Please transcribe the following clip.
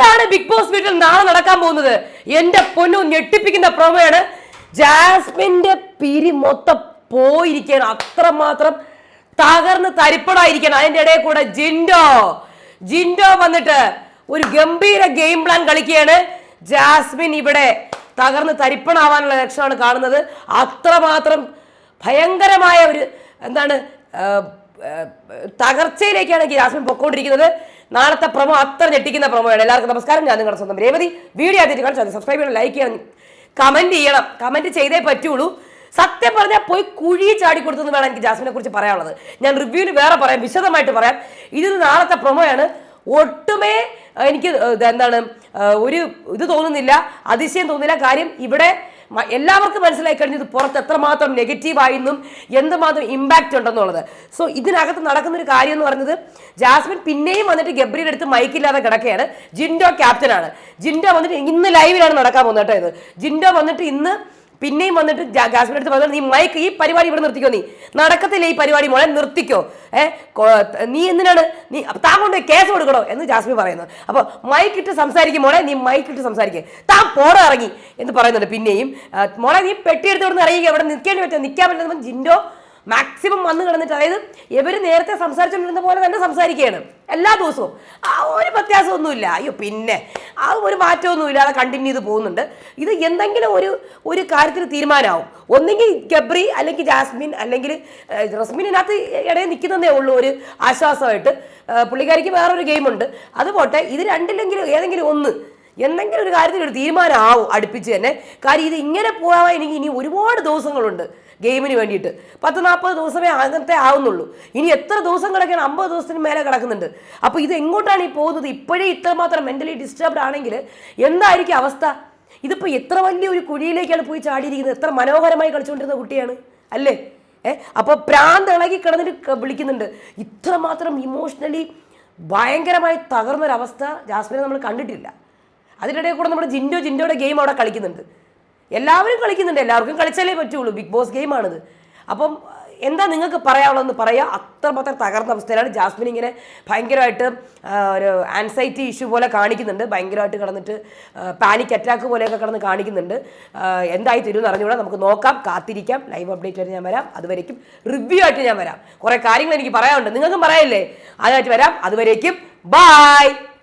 എന്താണ് big boss വീട്ടിൽ നാളെ നടക്കാൻ പോകുന്നത്? എന്റെ പൊന്നു ഞെട്ടിപ്പിക്കുന്ന പ്രൊമോയാണ്. ജാസ്മിന്റെ പിരി മൊത്തം പോയിരിക്കുകയാണ്. അത്രമാത്രം തകർന്ന് തരിപ്പടായിരിക്കണം അതിന്റെ ഇടയിൽ കൂടെ ജിൻഡോ. ജിൻഡോ വന്നിട്ട് ഒരു ഗംഭീര ഗെയിം പ്ലാൻ കളിക്കുകയാണ്. ജാസ്മിൻ ഇവിടെ തകർന്ന് തരിപ്പണാവാനുള്ള ലക്ഷണമാണ് കാണുന്നത്. അത്രമാത്രം ഭയങ്കരമായ ഒരു എന്താണ് തകർച്ചയിലേക്കാണ് ജാസ്മിൻ പൊക്കോണ്ടിരിക്കുന്നത്. നാളത്തെ പ്രമോ അത്ര ഞെട്ടിക്കുന്ന പ്രമോയാണ്. എല്ലാവർക്കും നമസ്കാരം. ഞാൻ നിങ്ങളുടെ സ്വന്തം രേവതി. വീഡിയോ ആദ്യമായിട്ട് കാണിച്ചു സബ്സ്ക്രൈബ് ചെയ്യണം ലൈക്ക് ചെയ്യണം കമന്റ് ചെയ്യണം. കമന്റ് ചെയ്തേ പറ്റുള്ളൂ. സത്യം പറഞ്ഞാൽ പോയി കുഴി ചാടി കൊടുത്തെന്ന് വേണം എനിക്ക് ജാസ്മിനെ കുറിച്ച് പറയാനുള്ളത്. ഞാൻ റിവ്യൂവിൽ വേറെ പറയാം വിശദമായിട്ട് പറയാം. ഇത് നാളത്തെ പ്രൊമോയാണ് ഒട്ടുമേ എനിക്ക് എന്താണ് ഒരു ഇത് തോന്നുന്നില്ല അതിശയം തോന്നുന്നില്ല. കാര്യം ഇവിടെ എല്ലാവർക്കും മനസ്സിലായി കഴിഞ്ഞത് പുറത്ത് എത്രമാത്രം നെഗറ്റീവ് ആയെന്നും എന്തുമാത്രം ഇമ്പാക്റ്റ് ഉണ്ടെന്നുള്ളത്. സോ ഇതിനകത്ത് നടക്കുന്ന ഒരു കാര്യം എന്ന് പറയുന്നത് ജാസ്മിൻ പിന്നെയും വന്നിട്ട് ഗബ്രിയുടെ അടുത്ത് മൈക്കില്ലാതെ കിടക്കുകയാണ് ജിൻഡോ ക്യാപ്റ്റനാണ് ജിൻഡോ വന്നിട്ട് ഇന്ന് ലൈവിലാണ് നടക്കാൻ പോകുന്നത് കേട്ടോ ഇത്. ജിൻഡോ വന്നിട്ട് ഇന്ന് പിന്നെയും വന്നിട്ട് ജാസ്മിന്റെ അടുത്ത് പറഞ്ഞു നീ മയക്ക് ഈ പരിപാടി ഇവിടെ നിർത്തിക്കോ നീ. നടക്കത്തില്ല ഈ പരിപാടി മോളെ നിർത്തിക്കോ. ഏ? കൊ- നീ എന്തിനാണ്? നീ താൻ കൊണ്ട് കേസ് കൊടുക്കണോ? എന്ന് ജാസ്മിൻ പറയുന്നു. അപ്പോൾ മയക്കിട്ട് സംസാരിക്കും മോളെ നീ മയക്കിട്ട് സംസാരിക്കുക താൻ പോടെ ഇറങ്ങി? എന്ന് പറയുന്നുണ്ട്. പിന്നെയും മോളെ നീ പെട്ടിയെടുത്ത് ഇവിടെ നിന്ന് ഇറങ്ങി അവിടെ നിൽക്കേണ്ടി പറ്റും നിൽക്കാൻ പറ്റുന്ന ജിൻഡോ മാക്സിമം വന്നു കിടന്നിട്ട് അതായത് ഇവർ നേരത്തെ സംസാരിച്ചുകൊണ്ടിരുന്ന പോലെ തന്നെ സംസാരിക്കുകയാണ്. എല്ലാ ദിവസവും. ആ ഒരു വ്യത്യാസമൊന്നുമില്ല. അയ്യോ പിന്നെ. ആ ഒരു മാറ്റമൊന്നുമില്ല. അത് കണ്ടിന്യൂ ചെയ്ത് പോകുന്നുണ്ട്. ഇത് എന്തെങ്കിലും ഒരു ഒരു കാര്യത്തിൽ തീരുമാനമാവും. ഒന്നെങ്കിൽ ഗബ്രി അല്ലെങ്കിൽ ജാസ്മിൻ അല്ലെങ്കിൽ റസ്മിനകത്ത് ഇടയിൽ നിൽക്കുന്നതേ ഉള്ളൂ ഒരു ആശ്വാസമായിട്ട്. പുള്ളിക്കാരിക്ക് വേറൊരു ഗെയിമുണ്ട് അത് പോട്ടെ ഇത് രണ്ടില്ലെങ്കിലും ഏതെങ്കിലും ഒന്ന് എന്തെങ്കിലും ഒരു കാര്യത്തിൽ ഒരു തീരുമാനമാവും അടുപ്പിച്ച് തന്നെ. കാര്യം ഇത് ഇങ്ങനെ പോകാൻ എനിക്ക് ഇനി ഒരുപാട് ദിവസങ്ങളുണ്ട്. ഗെയിമിന് വേണ്ടിയിട്ട്. പത്ത് നാൽപ്പത് ദിവസമേ അങ്ങനത്തെ ആവുന്നുള്ളൂ. ഇനി എത്ര ദിവസം കിടക്കണം അമ്പത് ദിവസത്തിന് മേലെ കിടക്കുന്നുണ്ട്. അപ്പോൾ ഇത് എങ്ങോട്ടാണ് ഈ പോകുന്നത്? ഇപ്പോഴേ ഇത്രമാത്രം മെന്റലി ഡിസ്റ്റർബ്ഡ് ആണെങ്കിൽ എന്തായിരിക്കും അവസ്ഥ? ഇതിപ്പോൾ എത്ര വലിയ ഒരു കുഴിയിലേക്കാണ് പോയി ചാടിയിരിക്കുന്നത്? എത്ര മനോഹരമായി കളിച്ചുകൊണ്ടിരുന്ന കുട്ടിയാണ്. അല്ലേ? ഏ? അപ്പോൾ പ്രാന്ത് ഇളകി കിടന്നിട്ട് വിളിക്കുന്നുണ്ട്. ഇത്രമാത്രം ഇമോഷണലി ഭയങ്കരമായി തകർന്നൊരവസ്ഥ ജാസ്മിനെ നമ്മൾ കണ്ടിട്ടില്ല. അതിനിടയിൽ കൂടെ നമ്മുടെ ജിൻഡോ ജിൻഡോയുടെ ഗെയിം അവിടെ കളിക്കുന്നുണ്ട്. എല്ലാവരും കളിക്കുന്നുണ്ട്. എല്ലാവർക്കും കളിച്ചാലേ പറ്റുള്ളൂ. ബിഗ് ബോസ് ഗെയിമാണിത് അപ്പം എന്താ നിങ്ങൾക്ക് പറയാനുള്ളതെന്ന് പറയാം. അത്രമാത്രം തകർന്ന അവസ്ഥയിലാണ്. ജാസ്മിൻ ഇങ്ങനെ ഭയങ്കരമായിട്ട് ഒരു ആൻസൈറ്റി ഇഷ്യൂ പോലെ കാണിക്കുന്നുണ്ട്. ഭയങ്കരമായിട്ട് കിടന്നിട്ട് പാനിക് അറ്റാക്ക് പോലെയൊക്കെ കിടന്ന് കാണിക്കുന്നുണ്ട്. എന്തായി തരും എന്ന് അറിഞ്ഞുകൂടാ. നമുക്ക് നോക്കാം. കാത്തിരിക്കാം. ലൈവ് അപ്ഡേറ്റ് ആയിട്ട് ഞാൻ വരാം. അതുവരേക്കും റിവ്യൂ ആയിട്ട് ഞാൻ വരാം. കുറേ കാര്യങ്ങൾ എനിക്ക് പറയാനുണ്ട്. നിങ്ങൾക്കും പറയല്ലേ അതിനായിട്ട് വരാം. അതുവരേക്കും ബായ്